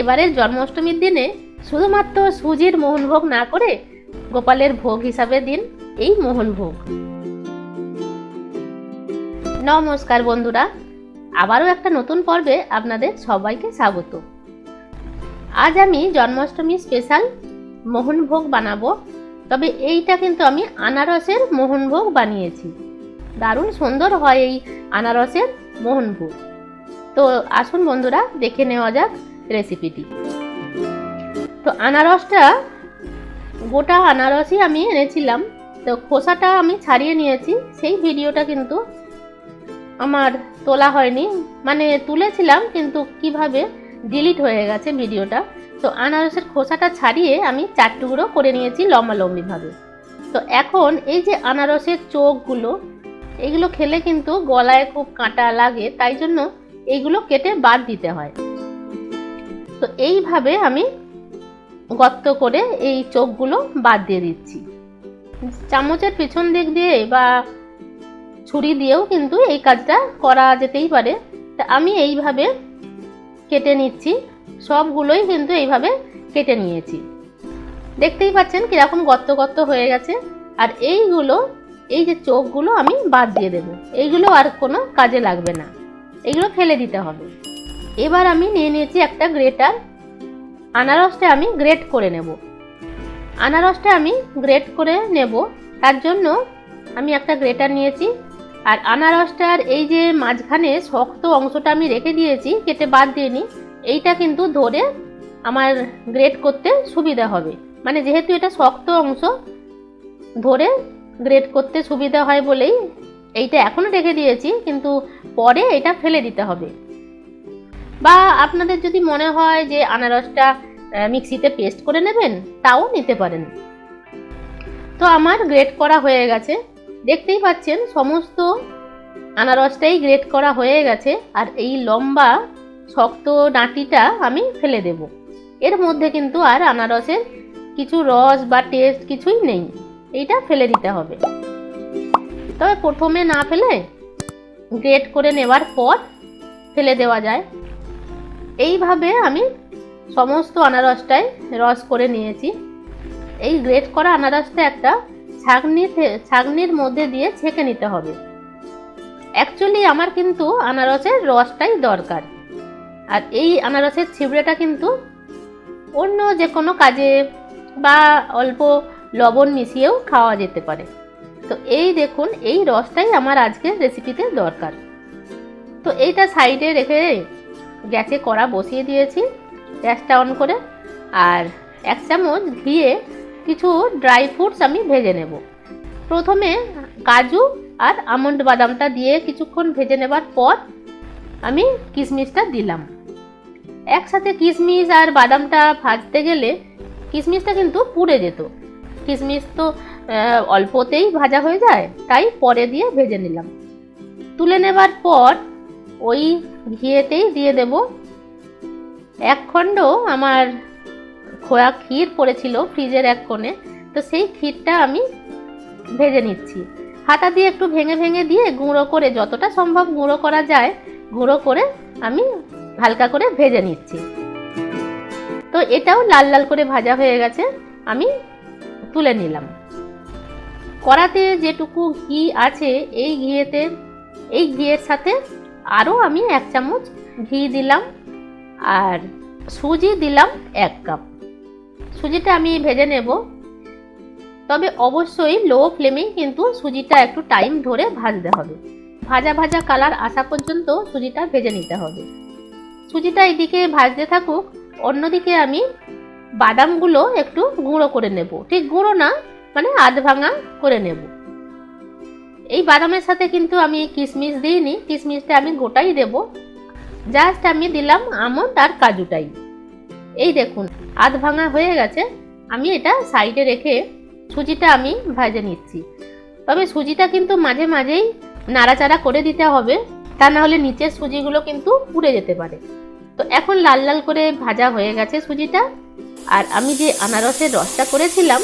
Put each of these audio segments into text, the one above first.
এবারের জন্মাষ্টমীর দিনে শুধুমাত্র সুজির মোহনভোগ না করে গোপালের ভোগ হিসাবে দিন এই মোহনভোগ। নমস্কার বন্ধুরা, আবারও একটা নতুন পর্বে আপনাদের সবাইকে স্বাগত। আজ আমি জন্মাষ্টমী স্পেশাল মোহনভোগ বানাবো, তবে এইটা কিন্তু আমি আনারসের মোহনভোগ বানিয়েছি। দারুণ সুন্দর হয় এই আনারসের মোহনভোগ। তো আসুন বন্ধুরা, দেখে নেওয়া যাক রেসিপিটি তো আনারসটা, গোটা আনারসই আমি এনেছিলাম। তো খোসাটা আমি ছাড়িয়ে নিয়েছি। সেই ভিডিওটা কিন্তু আমার তোলা হয়নি। মানে তুলেছিলাম, কিন্তু কীভাবে ডিলিট হয়ে গেছে ভিডিওটা। তো আনারসের খোসাটা ছাড়িয়ে আমি চার টুকরো করে নিয়েছি লম্বালম্বিভাবে। তো এখন এই যে আনারসের চোখগুলো, এগুলো খেলে কিন্তু গলায় খুব কাঁটা লাগে। তাই জন্য এইগুলো কেটে বাদ দিতে হয়। তো এইভাবে আমি গর্ত করে এই চোখগুলো বাদ দিয়ে দিচ্ছি। চামচের পিছন দিক দিয়ে বা ছুরি দিয়েও কিন্তু এই কাজটা করা যেতেই পারে। তা আমি এইভাবে কেটে নিচ্ছি, সবগুলোই কিন্তু এইভাবে কেটে নিয়েছি। দেখতেই পাচ্ছেন কীরকম গর্ত গর্ত হয়ে গেছে। আর এইগুলো, এই যে চোখগুলো আমি বাদ দিয়ে দেব। এইগুলো আর কোনো কাজে লাগবে না। এগুলো ফেলে দিতে হবে। এবার আমি নিয়ে নিয়েছি একটা গ্রেটার। আনারসটা আমি গ্রেট করে নেব। আনারসটা আমি গ্রেট করে নেব। তার জন্য আমি একটা গ্রেটার নিয়েছি। আর আনারসটার এই যে মাঝখানে শক্ত অংশটা আমি রেখে দিয়েছি, কেটে বাদ দিইনি এইটা কিন্তু ধরে আমার গ্রেট করতে সুবিধা হবে। মানে যেহেতু এটা শক্ত অংশ, ধরে গ্রেট করতে সুবিধা হয় বলেই এইটা এখনও রেখে দিয়েছি, কিন্তু পরে এটা ফেলে দিতে হবে। বা আপনাদের যদি মনে হয় যে আনারসটা মিক্সিতে পেস্ট করে নেবেন, তাও নিতে পারেন। তো আমার গ্রেট করা হয়ে গেছে। দেখতেই পাচ্ছেন, সমস্ত আনারসটাই গ্রেট করা হয়ে গেছে, আর এই লম্বা, শক্ত ডাঁটিটা আমি ফেলে দেব। এর মধ্যে কিন্তু আর আনারসের কিছু রস বা টেস্ট কিছুই নেই। এইটা ফেলে দিতে হবে। তবে প্রথমে না ফেলে, গ্রেট করে নেওয়ার পর ফেলে দেওয়া যায়। এইভাবে আমি সমস্ত আনারসটাই রস করে নিয়েছি। এই গ্রেট করা আনারসটা একটা ছাগনি ছাগনির মধ্যে দিয়ে ছেঁকে নিতে হবে। অ্যাকচুয়ালি আমার কিন্তু আনারসের রসটাই দরকার। আর এই আনারসের ছিবড়েটা কিন্তু অন্য যে কোনো কাজে বা অল্প লবণ মিশিয়েও খাওয়া যেতে পারে। তো এই দেখুন, এই রসটাই আমার আজকের রেসিপিতে দরকার। তো এইটা সাইডে রেখে গ্যাসে কড়া বসিয়ে দিয়েছি, গ্যাসটা অন করে, আর এক চামচ ঘিয়ে কিছু ড্রাই ফ্রুটস আমি ভেজে নেব। প্রথমে কাজু আর আমন্ড বাদামটা দিয়ে কিছুক্ষণ ভেজে নেবার পর আমি কিশমিশটা দিলাম। একসাথে কিশমিশ আর বাদামটা ভাজতে গেলে কিশমিশটা কিন্তু পুড়ে যেত। কিশমিশ তো অল্পতেই ভাজা হয়ে যায়, তাই পরে দিয়ে ভেজে নিলাম। তুলে নেবার পর ওই ঘিয়েতেই দিয়ে দেব। এক খণ্ড আমার খোয়া ক্ষীর পড়েছিল ফ্রিজের এক কোণে। তো সেই ক্ষীরটা আমি ভেজে নিচ্ছি। হাতা দিয়ে একটু ভেঙে ভেঙে দিয়ে গুঁড়ো করে যতটা সম্ভব গুঁড়ো করা যায়, গুঁড়ো করে আমি হালকা করে ভেজে নিচ্ছি। তো এটাও লাল লাল করে ভাজা হয়ে গেছে, আমি তুলে নিলাম। কড়াতে যেটুকু ঘি আছে, এই ঘিয়েতে, এই ঘিয়ের সাথে আরও আমি এক চামচ ঘি দিলাম আর সুজি দিলাম এক কাপ। সুজিটা আমি ভেজে নেব। তবে অবশ্যই লো ফ্লেমেই কিন্তু সুজিটা একটু টাইম ধরে ভাজতে হবে। ভাজা ভাজা কালার আসা পর্যন্ত সুজিটা ভেজে নিতে হবে। সুজিটা এদিকে ভাজতে থাকুক, অন্যদিকে আমি বাদামগুলো একটু গুঁড়ো করে নেব। ঠিক গুঁড়ো না মানে আধ ভাঙা করে নেব। এই বাদামের সাথে কিন্তু আমি কিশমিশ দিইনি কিশমিশটা আমি গোটাই দেব। জাস্ট আমি দিলাম আমন্ড আর কাজুটাই। এই দেখুন আধ ভাঙা হয়ে গেছে। আমি এটা সাইডে রেখে সুজিটা আমি ভাজে নিচ্ছি। তবে সুজিটা কিন্তু মাঝে মাঝেই নাড়াচাড়া করে দিতে হবে, তা না হলে নিচের সুজিগুলো কিন্তু পুড়ে যেতে পারে। তো এখন লাল লাল করে ভাজা হয়ে গেছে সুজিটা। আর আমি যে আনারসের রসটা করেছিলাম,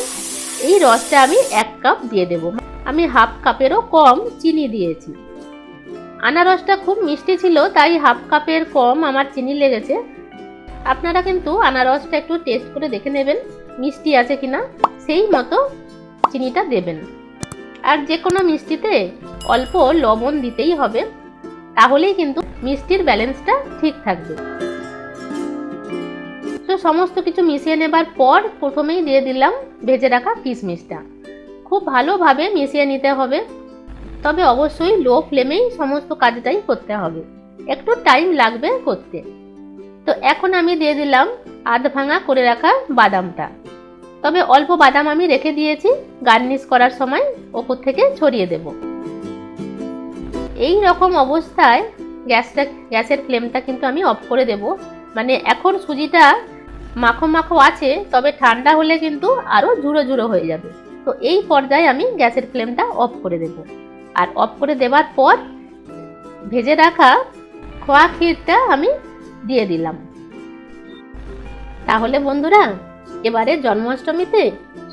এই রসটা আমি এক কাপ দিয়ে দেব। আমি হাফ কাপেরও কম চিনি দিয়েছি। আনারসটা খুব মিষ্টি ছিল, তাই হাফ কাপের কম আমার চিনি লেগেছে। আপনারা কিন্তু আনারসটা একটু টেস্ট করে দেখে নেবেন, মিষ্টি আছে কিনা, সেই মতো চিনিটা দেবেন। আর যে কোনো মিষ্টিতে অল্প লবণ দিতেই হবে, তাহলেই কিন্তু মিষ্টির ব্যালেন্সটা ঠিক থাকবে। তো সমস্ত কিছু মিশিয়ে নেবার পর প্রথমেই দিয়ে দিলাম ভেজে রাখা কিশমিশটা। খুব ভালোভাবে মিশিয়ে নিতে হবে। তবে অবশ্যই লো ফ্লেমেই সমস্ত কাজটাই করতে হবে। একটু টাইম লাগবে করতে। তো এখন আমি দিয়ে দিলাম আধ ভাঙা করে রাখা বাদামটা। তবে অল্প বাদাম আমি রেখে দিয়েছি, গার্নিশ করার সময় ওপর থেকে ছড়িয়ে দেব। এই রকম অবস্থায় গ্যাসটা, গ্যাসের ফ্লেমটা কিন্তু আমি অফ করে দেব। মানে এখন সুজিটা মাখো মাখো আছে, তবে ঠান্ডা হলে কিন্তু আরও ঝুড়ো ঝুড়ো হয়ে যাবে। তো এই পর্যায়ে আমি গ্যাসের ফ্লেমটা অফ করে দেব। আর অফ করে দেওয়ার পর ভেজে রাখা খোয়া ক্ষীরটা আমি দিয়ে দিলাম। তাহলে বন্ধুরা, এবারে জন্মাষ্টমীতে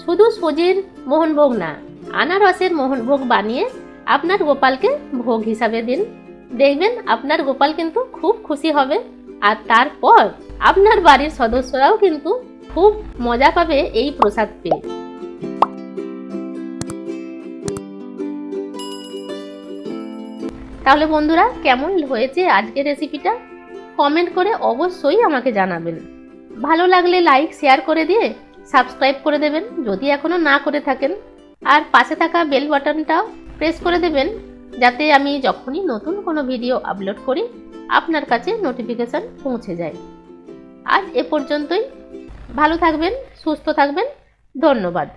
শুধু সুজির মোহনভোগ না, আনারসের মোহনভোগ বানিয়ে আপনার গোপালকে ভোগ হিসাবে দিন। দেখবেন আপনার গোপাল কিন্তু খুব খুশি হবে। আর তারপর আপনার বাড়ির সদস্যরাও কিন্তু খুব মজা পাবে এই প্রসাদ পেয়ে। তাহলে বন্ধুরা, কেমন হয়েছে আজকের রেসিপিটা কমেন্ট করে অবশ্যই আমাকে জানাবেন। ভালো লাগলে লাইক শেয়ার করে দিয়ে সাবস্ক্রাইব করে দেবেন, যদি এখনও না করে থাকেন। আর পাশে থাকা বেল বাটনটাও প্রেস করে দেবেন, যাতে আমি যখনই নতুন কোনো ভিডিও আপলোড করি, আপনার কাছে নোটিফিকেশান পৌঁছে যায়। আজ এ পর্যন্তই। ভালো থাকবেন, সুস্থ থাকবেন। ধন্যবাদ।